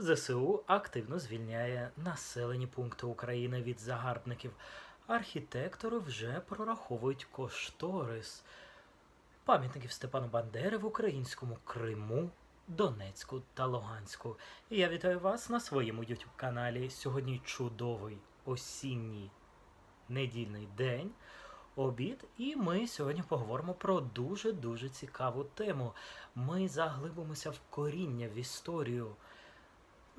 ЗСУ активно звільняє населені пункти України від загарбників. Архітектори вже прораховують кошторис пам'ятників Степану Бандери в українському Криму, Донецьку та Луганську. І я вітаю вас на своєму youtube каналі. Сьогодні чудовий осінній недільний день, обід, і ми сьогодні поговоримо про дуже дуже цікаву тему. Ми заглибимося в коріння, в історію.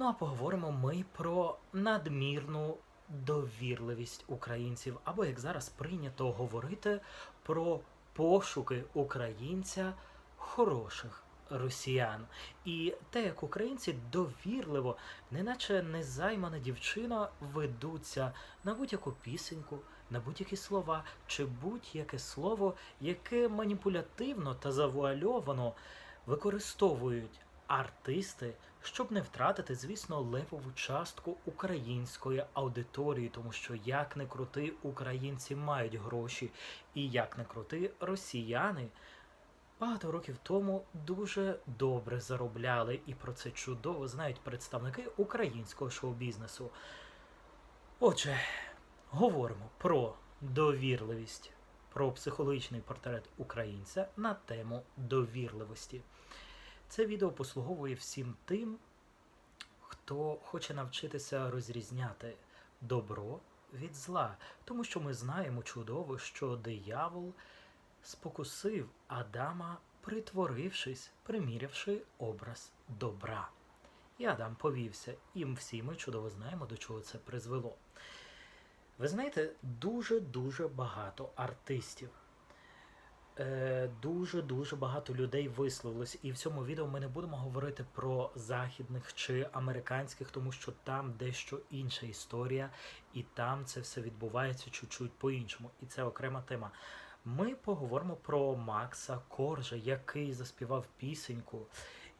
Ну а поговоримо ми про надмірну довірливість українців, або як зараз прийнято говорити про пошуки українця хороших росіян. І те, як українці довірливо, неначе незаймана дівчина, ведуться на будь-яку пісеньку, на будь-які слова чи будь-яке слово, яке маніпулятивно та завуальовано використовують артисти, щоб не втратити, звісно, левову частку української аудиторії, тому що як не крути, українці мають гроші, і як не крути, росіяни багато років тому дуже добре заробляли, і про це чудово знають представники українського шоу-бізнесу. Отже, говоримо про довірливість, про психологічний портрет українця на тему довірливості. Це відео послуговує всім тим, хто хоче навчитися розрізняти добро від зла, тому що ми знаємо чудово, що диявол спокусив Адама, притворившись, примірявши образ добра. І Адам повівся, і всі ми чудово знаємо, до чого це призвело. Ви знаєте, дуже-дуже багато артистів дуже дуже багато людей висловилось, і в цьому відео ми не будемо говорити про західних чи американських, тому що там дещо інша історія, і там це все відбувається чуть-чуть по-іншому. І це окрема тема. Ми поговоримо про Макса Коржа, який заспівав пісеньку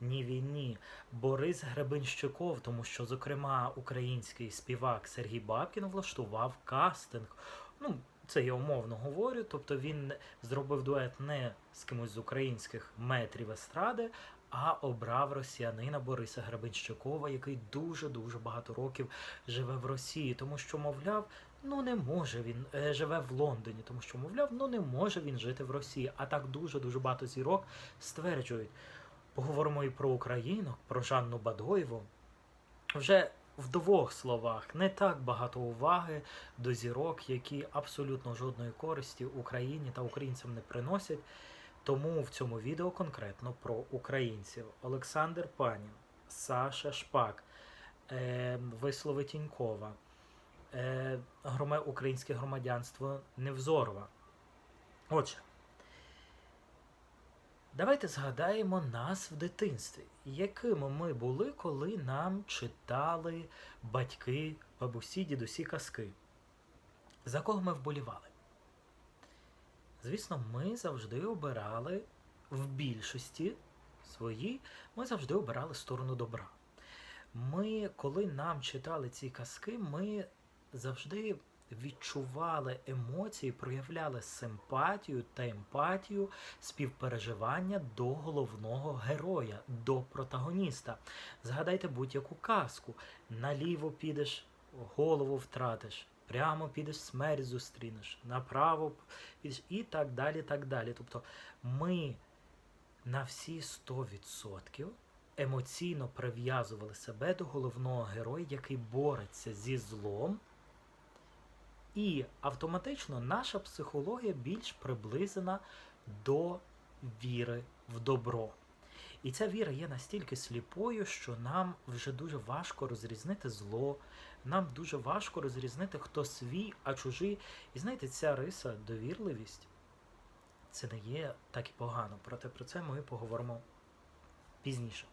Ні війні, Борис Гребенщиков, тому що, зокрема, український співак Сергій Бабкін влаштував кастинг. Ну, це я умовно говорю, тобто він зробив дует не з кимось з українських метрів естради, а обрав росіянина Бориса Гребенщикова, який дуже-дуже багато років живе в Росії, тому що, мовляв, ну не може він е, живе в Лондоні, тому що, мовляв, ну не може він жити в Росії. А так дуже-дуже багато зірок стверджують. Поговоримо і про Україну, про Жанну Бадоєву. Вже в двох словах не так багато уваги до зірок, які абсолютно жодної користі Україні та українцям не приносять. Тому в цьому відео конкретно про українців: Олександр Панін, Саша Шпак, е, Вислови Тінькова, е, громе, Українське громадянство Невзорова. Отже. Давайте згадаємо нас в дитинстві, якими ми були, коли нам читали батьки, бабусі, дідусі казки. За кого ми вболівали? Звісно, ми завжди обирали в більшості своїй, ми завжди обирали сторону добра. Ми, коли нам читали ці казки, ми завжди відчували емоції, проявляли симпатію та емпатію, співпереживання до головного героя, до протагоніста. Згадайте будь-яку казку. Наліво підеш, голову втратиш. Прямо підеш смерть зустрінеш, направо підеш і так далі. так далі. Тобто ми на всі 100% емоційно прив'язували себе до головного героя, який бореться зі злом. І автоматично наша психологія більш приблизена до віри в добро. І ця віра є настільки сліпою, що нам вже дуже важко розрізнити зло, нам дуже важко розрізнити, хто свій, а чужий. І знаєте, ця риса, довірливість, це не є так і погано. Проте про це ми поговоримо пізніше.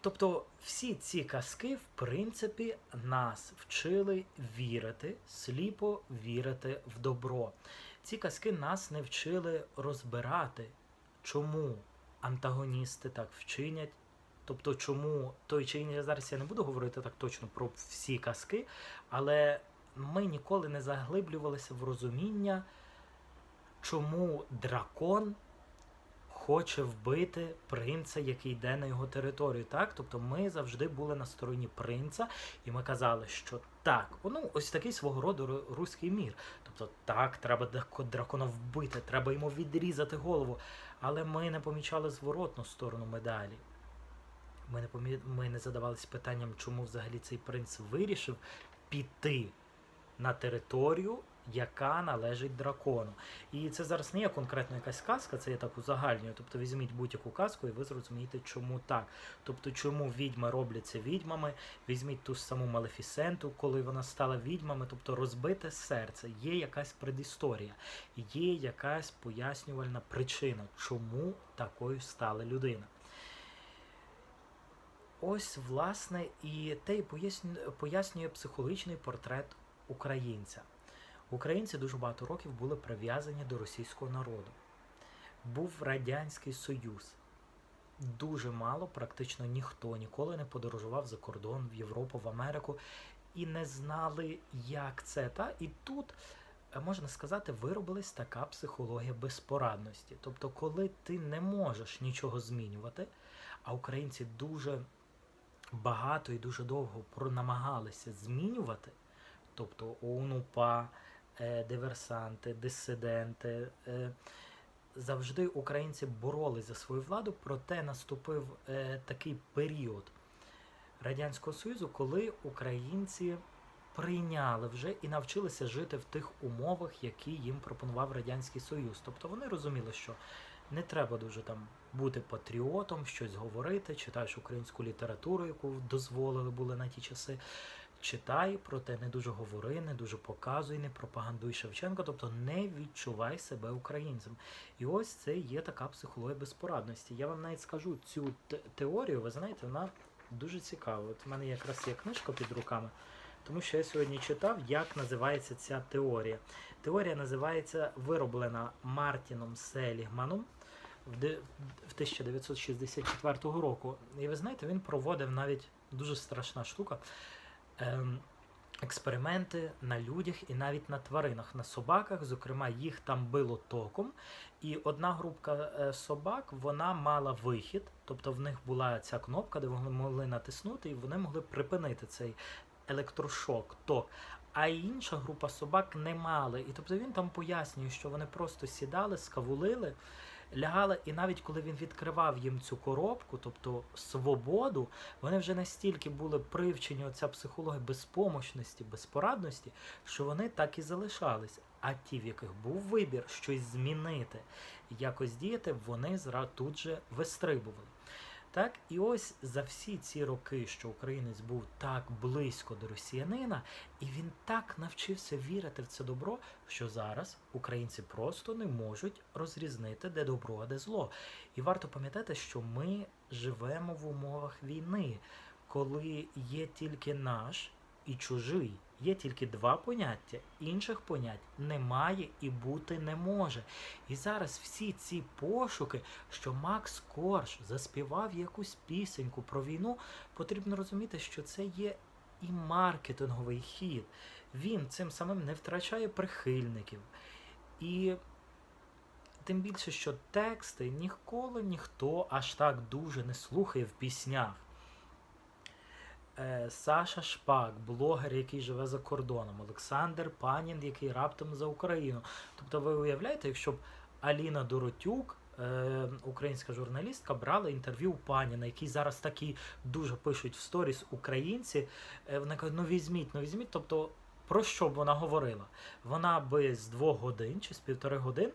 Тобто всі ці казки, в принципі, нас вчили вірити, сліпо вірити в добро. Ці казки нас не вчили розбирати, чому антагоністи так вчинять. Тобто, чому той чи інший, зараз я не буду говорити так точно про всі казки, але ми ніколи не заглиблювалися в розуміння, чому дракон хоче вбити принца, який йде на його територію. Так, тобто ми завжди були на стороні принца, і ми казали, що так, ну ось такий свого роду руський мір. Тобто, так, треба дракона вбити, треба йому відрізати голову. Але ми не помічали зворотну сторону медалі. Ми не помі... ми не задавалися питанням, чому взагалі цей принц вирішив піти на територію, яка належить дракону. І це зараз не є конкретно якась казка, це є так узагальнюю. Тобто візьміть будь-яку казку і ви зрозумієте, чому так. Тобто, чому відьми робляться відьмами, візьміть ту саму Малефісенту, коли вона стала відьмами, тобто розбите серце, є якась предісторія, є якась пояснювальна причина, чому такою стала людина. Ось, власне, і те й пояснює психологічний портрет українця. Українці дуже багато років були прив'язані до російського народу. Був Радянський Союз. Дуже мало, практично ніхто ніколи не подорожував за кордон в Європу, в Америку і не знали, як це. Та? І тут, е, можна сказати, виробилась така психологія безпорадності. Тобто, коли ти не можеш нічого змінювати, а українці дуже багато і дуже довго намагалися змінювати, тобто ОУН-УПА, е, диверсанти, дисиденти. е, Завжди українці боролись за свою владу, проте наступив е, такий період Радянського Союзу, коли українці прийняли вже і навчилися жити в тих умовах, які їм пропонував Радянський Союз. Тобто вони розуміли, що не треба дуже там бути патріотом, щось говорити, читаєш українську літературу, яку дозволили були на ті часи. Читай, проте не дуже говори, не дуже показуй, не пропагандуй Шевченка, тобто не відчувай себе українцем. І ось це є така психологія безпорадності. Я вам навіть скажу цю теорію, ви знаєте, вона дуже цікава. От в мене якраз є книжка під руками, тому що я сьогодні читав, як називається ця теорія. Теорія називається вироблена Мартіном Селігманом в де- в 1964 року. І ви знаєте, він проводив навіть дуже страшна штука. Ем, Експерименти на людях і навіть на тваринах, на собаках. Зокрема, їх там било током. І одна групка е, собак вона мала вихід, тобто в них була ця кнопка, де вони могли натиснути, і вони могли припинити цей електрошок, ток. А інша група собак не мали. І тобто він там пояснює, що вони просто сідали, скавулили, лягали, і навіть коли він відкривав їм цю коробку, тобто свободу, вони вже настільки були привчені оця психологія безпомощності, безпорадності, що вони так і залишались. А ті, в яких був вибір щось змінити, якось діяти, вони зра- тут же вистрибували. Так, і ось за всі ці роки, що українець був так близько до росіянина, і він так навчився вірити в це добро, що зараз українці просто не можуть розрізнити, де добро, а де зло. І варто пам'ятати, що ми живемо в умовах війни, коли є тільки наш і чужий. Є тільки два поняття, інших понять немає і бути не може. І зараз всі ці пошуки, що Макс Корж заспівав якусь пісеньку про війну, потрібно розуміти, що це є і маркетинговий хід. Він цим самим не втрачає прихильників. І тим більше, що тексти ніколи ніхто аж так дуже не слухає в піснях. Е, Саша Шпак, блогер, який живе за кордоном, Олександр Панін, який раптом за Україну. Тобто, ви уявляєте, якщо б Аліна Доротюк, е, українська журналістка, брала інтерв'ю у Паніна, який зараз такі дуже пишуть в сторіс українці. е, Вона каже, ну візьміть, ну візьміть. Тобто, про що б вона говорила? Вона би з двох годин чи з півтори годин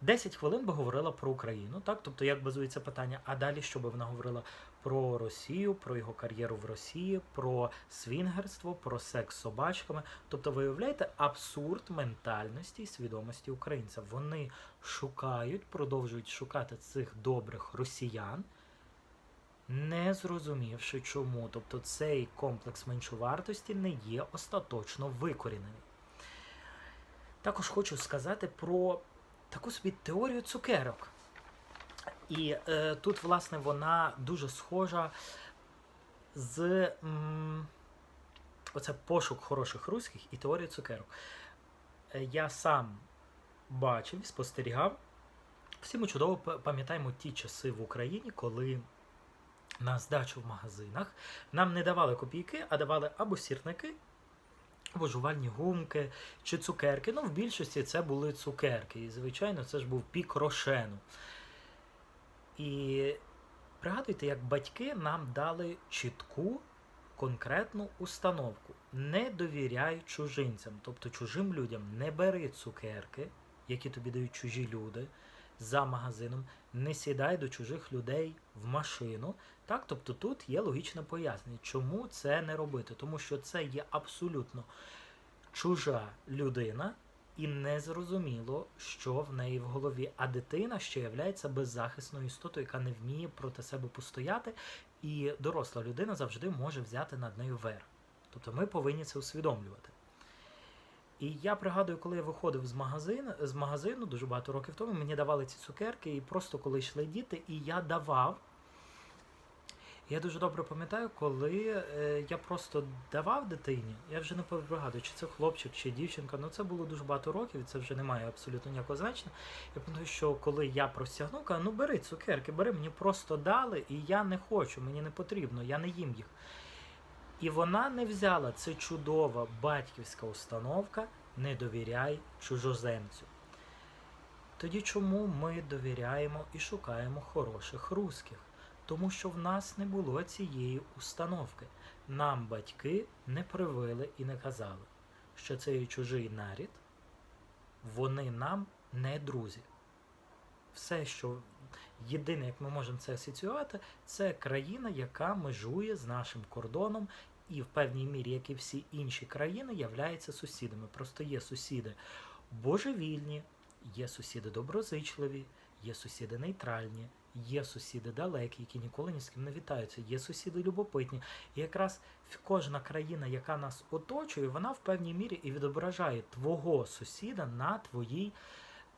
10 хвилин би говорила про Україну, так? Тобто, як базується питання, а далі що би вона говорила про Росію, про його кар'єру в Росії, про свінгерство, про секс з собачками. Тобто, ви уявляєте абсурд ментальності і свідомості українця. Вони шукають, продовжують шукати цих добрих росіян, не зрозумівши чому. Тобто цей комплекс меншовартості не є остаточно викорінений. Також хочу сказати про таку собі теорію цукерок. І е, тут, власне, вона дуже схожа з м, оце пошук хороших руських і теорія цукерок. Е, я сам бачив, і спостерігав Всі ми чудово пам'ятаємо ті часи в Україні, коли на здачу в магазинах нам не давали копійки, а давали або сірники, або жувальні гумки чи цукерки. Ну, в більшості це були цукерки. І, звичайно, це ж був пік рошену. І пригадуйте, як батьки нам дали чітку конкретну установку. Не довіряй чужинцям, тобто чужим людям не бери цукерки, які тобі дають чужі люди за магазином, не сідай до чужих людей в машину. Так, тобто тут є логічне пояснення, чому це не робити, тому що це є абсолютно чужа людина, і незрозуміло, що в неї в голові. А дитина ще є беззахисною істотою, яка не вміє проти себе постояти, і доросла людина завжди може взяти над нею верх. Тобто ми повинні це усвідомлювати. І я пригадую, коли я виходив з магазину, з магазину дуже багато років тому, мені давали ці цукерки, і просто коли йшли діти, і я давав. Я дуже добре пам'ятаю, коли е, я просто давав дитині, я вже не пригадую, чи це хлопчик, чи дівчинка, ну це було дуже багато років, і це вже не має абсолютно ніякого значення. Я пам'ятаю, що коли я простягнув, кажу, ну бери цукерки, бери, мені просто дали, і я не хочу, мені не потрібно, я не їм їх. І вона не взяла це чудова батьківська установка не довіряй чужоземцю. Тоді чому ми довіряємо і шукаємо хороших русських? Тому що в нас не було цієї установки. Нам батьки не привили і не казали, що цей чужий нарід, вони нам не друзі. Все, що єдине, як ми можемо це асоціювати, це країна, яка межує з нашим кордоном, і в певній мірі, як і всі інші країни, являються сусідами. Просто є сусіди божевільні, є сусіди доброзичливі, є сусіди нейтральні, є сусіди далекі, які ніколи ні з ким не вітаються, є сусіди любопитні. І якраз кожна країна, яка нас оточує, вона в певній мірі і відображає твого сусіда на, твоїй,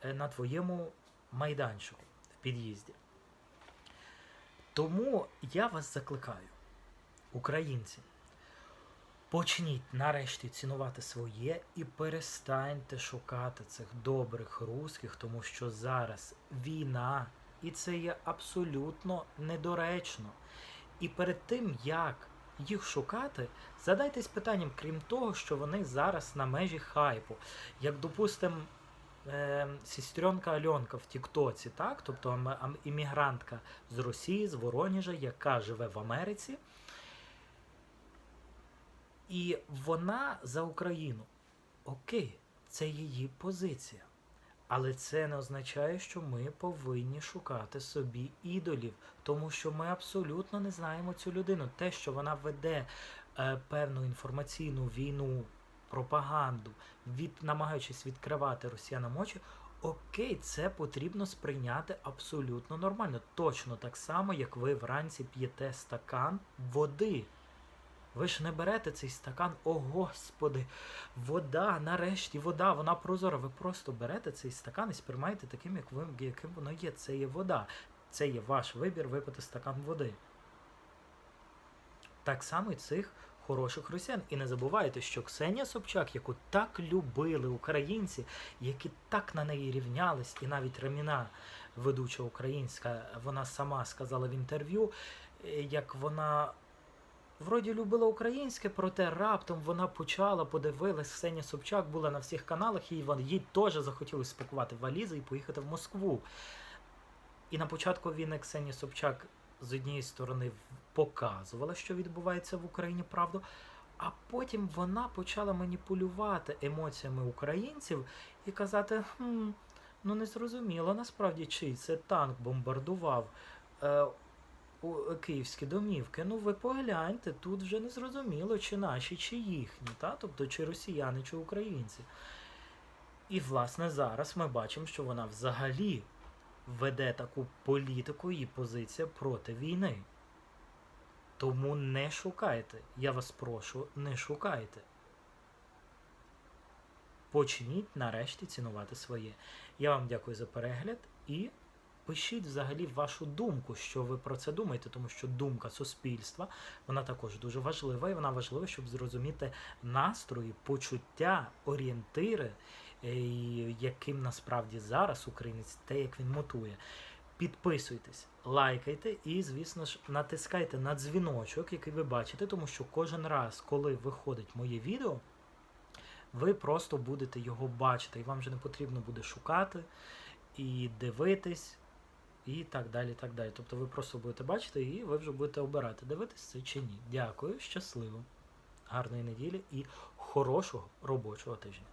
е, на твоєму майданчику в під'їзді. Тому я вас закликаю, українці, почніть нарешті цінувати своє і перестаньте шукати цих добрих русських, тому що зараз війна, і це є абсолютно недоречно. І перед тим, як їх шукати, задайтесь питанням, крім того, що вони зараз на межі хайпу. Як, допустимо, е, сестренка Альонка в Тіктоці, так? тобто іммігрантка з Росії, з Воронежа, яка живе в Америці. І вона за Україну. Окей, це її позиція. Але це не означає, що ми повинні шукати собі ідолів, тому що ми абсолютно не знаємо цю людину. Те, що вона веде е, певну інформаційну війну, пропаганду, від, намагаючись відкривати росіянам очі, окей, це потрібно сприйняти абсолютно нормально. Точно так само, як ви вранці п'єте стакан води. Ви ж не берете цей стакан, о господи, вода, нарешті, вода, вона прозора. Ви просто берете цей стакан і сприймаєте таким, як ви, яким воно є. Це є вода. Це є ваш вибір випити стакан води. Так само і цих хороших росіян. І не забувайте, що Ксенія Собчак, яку так любили українці, які так на неї рівнялись, і навіть Раміна, ведуча українська, вона сама сказала в інтерв'ю, е, як вона вроді любила українське, проте раптом вона почала, подивилась, Ксенія Собчак була на всіх каналах, і їй теж захотілося спакувати валізи і поїхати в Москву. І на початку війни Ксенія Собчак з однієї сторони показувала, що відбувається в Україні правду, а потім вона почала маніпулювати емоціями українців і казати: хм, ну не зрозуміло насправді, чий це танк бомбардував. Е, у київські домівки. Ну ви погляньте, тут вже не зрозуміло, чи наші, чи їхні, та? тобто чи росіяни, чи українці. І, власне, зараз ми бачимо, що вона взагалі веде таку політику і позиція проти війни. Тому не шукайте. Я вас прошу, не шукайте. Почніть нарешті цінувати своє. Я вам дякую за перегляд і пишіть взагалі вашу думку, що ви про це думаєте, тому що думка суспільства вона також дуже важлива, і вона важлива, щоб зрозуміти настрої, почуття, орієнтири яким насправді зараз українець, те, як він мотує. Підписуйтесь, лайкайте і, звісно ж, натискайте на дзвіночок, який ви бачите, тому що кожен раз, коли виходить моє відео, ви просто будете його бачити, і вам вже не потрібно буде шукати і дивитись, і так далі. так далі. Тобто ви просто будете бачити, і ви вже будете обирати, дивитись це чи ні. Дякую, щасливо, гарної неділі і хорошого робочого тижня.